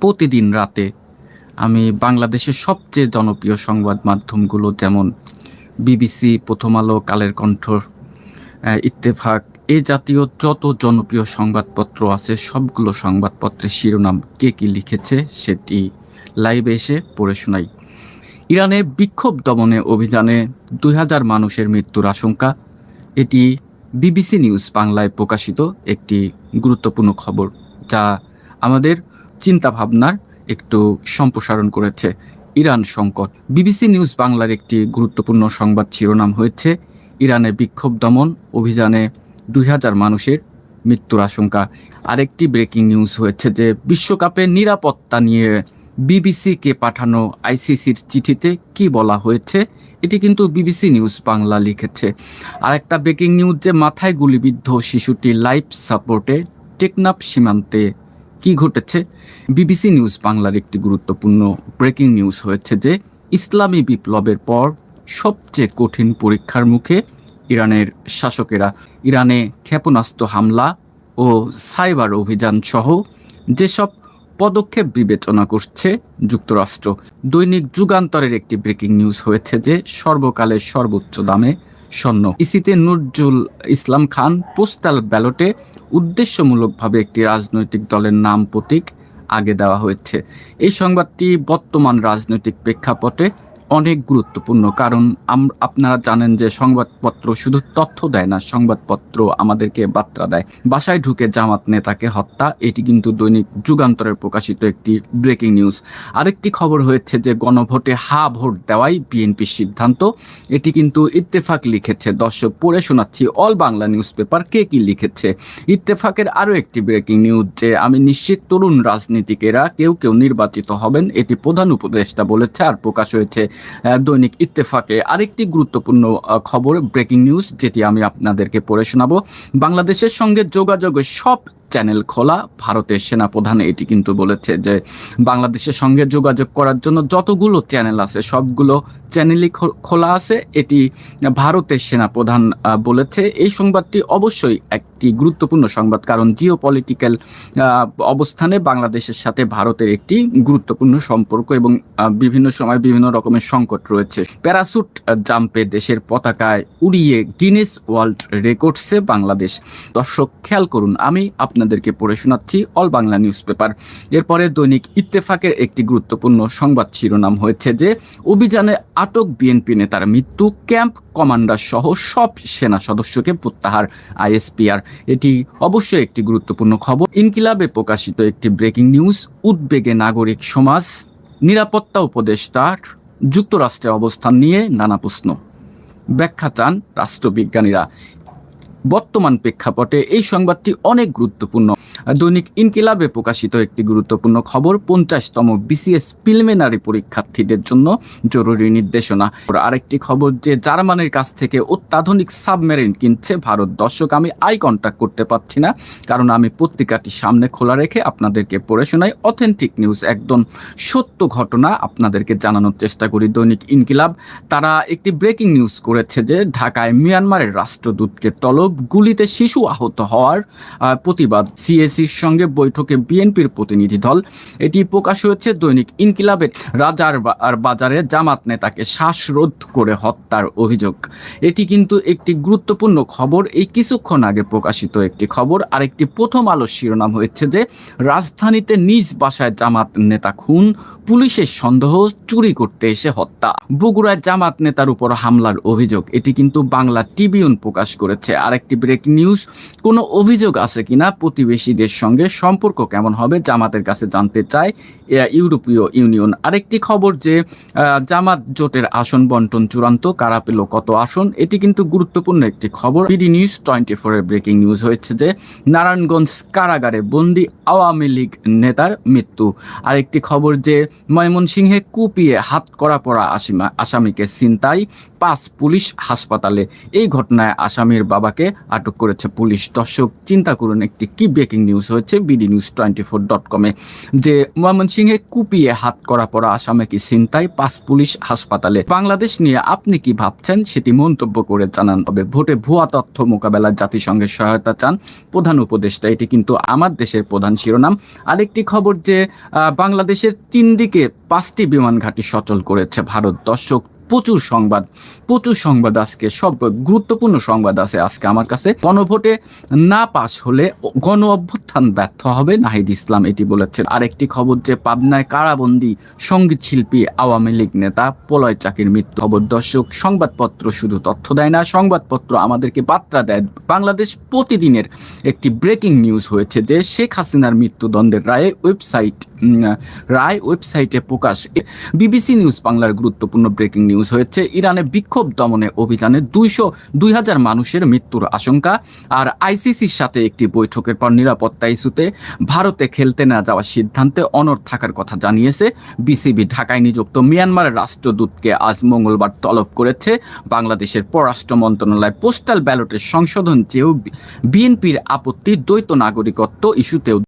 প্রতিদিন রাতে আমি বাংলাদেশের সবচেয়ে জনপ্রিয় সংবাদ মাধ্যমগুলো যেমন বিবিসি, প্রথম আলো, কালের কণ্ঠ ইত্তেফাক, এ জাতীয় যত জনপ্রিয় সংবাদপত্র আছে, সবগুলো সংবাদপত্রের শিরোনাম কে কী লিখেছে সেটি লাইভে এসে পড়ে শোনাই। ইরানে বিক্ষোভ দমনে অভিযানে দুই হাজার মানুষের মৃত্যুর আশঙ্কা, এটি বিবিসি নিউজ বাংলায় প্রকাশিত একটি গুরুত্বপূর্ণ খবর, যা আমাদের চিন্তাভাবনার একটু সম্প্রসারণ করেছে ইরান সংকট। বিবিসি নিউজ বাংলার একটি গুরুত্বপূর্ণ সংবাদ শিরোনাম হয়েছে ইরানে বিক্ষোভ দমন অভিযানে দুই হাজার মানুষের মৃত্যুর আশঙ্কা। আরেকটি ব্রেকিং নিউজ হয়েছে যে, বিশ্বকাপে নিরাপত্তা নিয়ে বিবিসিকে পাঠানো আইসিসির চিঠিতে কি বলা হয়েছে, এটি কিন্তু বিবিসি নিউজ বাংলা লিখেছে। আর একটা ব্রেকিং নিউজ যে, মাথায় গুলিবিদ্ধ শিশুটি লাইফ সাপোর্টে টেকনাফ সীমান্তে কি ঘটেছে? বিবিসি নিউজ বাংলার একটি গুরুত্বপূর্ণ ব্রেকিং নিউজ হয়েছে যে, ইসলামী বিপ্লবের পর সবচেয়ে কঠিন পরীক্ষার মুখে ইরানের শাসকেরা ইরানে ক্ষেপণাস্ত্র হামলা ও সাইবার অভিযান সহ যেসব পদক্ষেপ বিবেচনা করছে যুক্তরাষ্ট্র। দৈনিক যুগান্তরের একটি ব্রেকিং নিউজ হয়েছে যে, সর্বকালের সর্বোচ্চ দামে স্বর্ণ। ইসিতে নুরজুল ইসলাম খান পোস্টাল ব্যালটে উদ্দেশ্যমূলকভাবে একটি রাজনৈতিক দলের নাম প্রতীক আগে দেওয়া হয়েছে। এই সংবাদটি বর্তমান রাজনৈতিক প্রেক্ষাপটে অনেক গুরুত্বপূর্ণ, কারণ আপনারা জানেন যে সংবাদপত্র শুধু তথ্য দেয় না, সংবাদপত্র আমাদেরকে বার্তা দেয়। বাসায় ঢুকে জামাত নেতাকে হত্যা, এটি কিন্তু দৈনিক যুগান্তরের প্রকাশিত একটি ব্রেকিং নিউজ। আরেকটি খবর হয়েছে যে গণভোটে হা ভোট দেওয়াই বিএনপির সিদ্ধান্ত। এটি কিন্তু ইত্তেফাক লিখেছে। দর্শক, পড়ে শোনাচ্ছি অল বাংলা নিউজ পেপার কে কি লিখেছে। ইত্তেফাকের আরও একটি ব্রেকিং নিউজ যে, আমি নিশ্চিত তরুণ রাজনীতিকেরা কেউ কেউ নির্বাচিত হবেন, এটি প্রধান উপদেষ্টা বলেছে, আর প্রকাশ হয়েছে দৈনিক ইত্তেফাকে আরেকটি গুরুত্বপূর্ণ খবর ব্রেকিং নিউজ যেটি আমি আপনাদেরকে পড়ে শোনাবো। বাংলাদেশের সঙ্গে যোগাযোগের সব চ্যানেল খোলা, ভারতের সেনাপ্রধান এটি কিন্তু বলেছে যে বাংলাদেশের সঙ্গে যোগাযোগ করার জন্য যতগুলো চ্যানেল আছে, সবগুলো চ্যানেলই খোলা আছে। এটি ভারতের সেনাপ্রধান বলেছে। এই সংবাদটি অবশ্যই একটি গুরুত্বপূর্ণ সংবাদ কারণ জিও পলিটিক্যাল অবস্থানে বাংলাদেশের সাথে ভারতের একটি গুরুত্বপূর্ণ সম্পর্ক এবং বিভিন্ন সময় বিভিন্ন রকমের সংকট রয়েছে। প্যারাসুট জাম্পে দেশের পতাকায় উড়িয়ে গিনেস ওয়ার্ল্ড রেকর্ডসে বাংলাদেশ। দর্শক, খেয়াল করুন, আমি আপনাদেরকে পড়ে শোনাচ্ছি অল বাংলা নিউজ পেপার এরপরে দৈনিক ইত্তেফাকের একটি গুরুত্বপূর্ণ সংবাদ শিরোনাম হয়েছে যে, অভিযানে আটক বিএনপি নেতার মৃত্যু, ক্যাম্প কমান্ডার সহ সব সেনা সদস্যকে প্রত্যাহার, আইএসপিআর। এটি অবশ্যই একটি গুরুত্বপূর্ণ খবর। ইনকিলাবে প্রকাশিত একটি ব্রেকিং নিউজ, উদ্বেগে নাগরিক সমাজ, নিরাপত্তা উপদেষ্টার যুক্তরাষ্ট্রে অবস্থান নিয়ে নানা প্রশ্ন। ব্যাখ্যা চান রাষ্ট্রবিজ্ঞানীরা। বর্তমান প্রেক্ষাপটে এই সংবাদটি অনেক গুরুত্বপূর্ণ। দৈনিক ইনকিলাবে প্রকাশিত একটি গুরুত্বপূর্ণ খবর, পঞ্চাশতম বিসিএস প্রিলিমিনারি পরীক্ষার্থীদের জন্য জরুরি নির্দেশনা। আরেকটি খবর যে, জার্মানির কাছ থেকে অত্যাধুনিক সাবমেরিন কিনছে ভারত। দর্শক, আমি আই কন্ট্যাক্ট করতে পারছি না, কারণ আমি পত্রিকাটি সামনে খোলা রেখে আপনাদেরকে পড়ে শোনাই অথেন্টিক নিউজ একদম সত্য ঘটনা আপনাদেরকে জানানোর চেষ্টা করি দৈনিক ইনকিলাব। তারা একটি ব্রেকিং নিউজ করেছে যে, ঢাকায় মিয়ানমারের রাষ্ট্রদূতকে তলব গুলিতে শিশু আহত হওয়ার প্রতিবাদ। সিএসির সঙ্গে বৈঠকে বিএনপির প্রতিনিধি দল। এটি প্রকাশ হয়েছে দৈনিক ইনকিলাবের রাজার আর বাজারে জামাত নেতাকে শ্বাসরোধ করে হত্যার অভিযোগ। এটি কিন্তু একটি গুরুত্বপূর্ণ খবর। এই কিছুক্ষণ আগে প্রকাশিত একটি খবর আর একটি প্রথম আলো শিরোনাম হয়েছে যে, রাজধানীতে নিজ বাসায় জামাত নেতা খুন, পুলিশের সন্দেহ, চুরি করতে এসে হত্যা। বগুড়ায় জামাত নেতার উপর হামলার অভিযোগ। এটি কিন্তু বাংলা ট্রিবিউন প্রকাশ করেছে। আরেকটি ব্রেক নিউজ কোনো অভিযোগ আছে কিনা প্রতিবেশীদের সঙ্গে সম্পর্ক কেমন হবে জামাতের কাছে জানতে চায় ইউরোপীয় ইউনিয়ন। আরেকটি খবর যে জামাত জোটের আসন বন্টন চূড়ান্ত, কারা পেল কত আসন, এটি কিন্তু গুরুত্বপূর্ণ একটি খবর। বিডি নিউজ টোয়েন্টি ফোরের ব্রেকিং নিউজ হয়েছে যে, নারায়ণগঞ্জ কারাগারে বন্দি আওয়ামী লীগ নেতার মৃত্যু। আরেকটি খবর যে, ময়মনসিংহে কুপিয়ে হাত করা পড়া আসামিকে ছিনতাই, পাঁচ পুলিশ হাসপাতালে। এই ঘটনায় আসামির বাবাকে আটক করেছে পুলিশ। দর্শক, চিন্তা করুন, একটি কি ব্রেকিং নিউজ হয়েছে? BD news twenty four dot কমে যে ময়মনসিংহে কুপিয়ে হাত করা পড়া আসামে কি চিন্তায় পাঁচ পুলিশ হাসপাতালে। বাংলাদেশ নিয়ে আপনি কি ভাবছেন? সেটি মন্তব্য করে জানান। তবে ভোটে ভুয়া তথ্য মোকাবেলায় জাতিসংঘের সহায়তা চান প্রধান উপদেষ্টা। এটি কিন্তু আমার দেশের প্রধান শিরোনাম। আরেকটি খবর যে বাংলাদেশের তিন দিকে পাঁচটি বিমান ঘাঁটি সচল করেছে ভারত। দর্শক প্রচুর সংবাদ প্রচুর সংবাদ আজকে, সব গুরুত্বপূর্ণ সংবাদ আছে আজকে আমার কাছে। গণভোটে না পাশ হলে গণ অভ্যুত্থান ব্যর্থ হবে, নাহিদ ইসলাম এটি বলেছেন। আরেকটি খবর যে পাবনায় কারাবন্দী সংগীত শিল্পী আওয়ামী লীগ নেতা প্রলয় চাকির মৃত্যু। খবর, দর্শক, সংবাদপত্র শুধু তথ্য দেয় না, সংবাদপত্র আমাদেরকে বার্তা দেয়। বাংলাদেশ প্রতিদিনের একটি ব্রেকিং নিউজ হয়েছে যে শেখ হাসিনার মৃত্যুদণ্ডের রায়ে ওয়েবসাইট রায় ওয়েবসাইটে প্রকাশ। বিবিসি নিউজ বাংলার গুরুত্বপূর্ণ ব্রেকিং নিউজ। হয়েছে, ইরানে বিক্ষোভ দমনে অভিযানে দুইশো দুই হাজার মানুষের মৃত্যুর আশঙ্কা। আর আইসিসির সাথে একটি বৈঠকের পর নিরাপত্তা ইস্যুতে ভারতে খেলতে না যাওয়ার সিদ্ধান্তে অনড় থাকার কথা জানিয়েছে বিসিবি। ঢাকায় নিযুক্ত মিয়ানমারের রাষ্ট্রদূতকে আজ মঙ্গলবার তলব করেছে বাংলাদেশের পররাষ্ট্র মন্ত্রণালয়। পোস্টাল ব্যালটের সংশোধন চেয়েও বিএনপির আপত্তি দ্বৈত নাগরিকত্ব ইস্যুতেও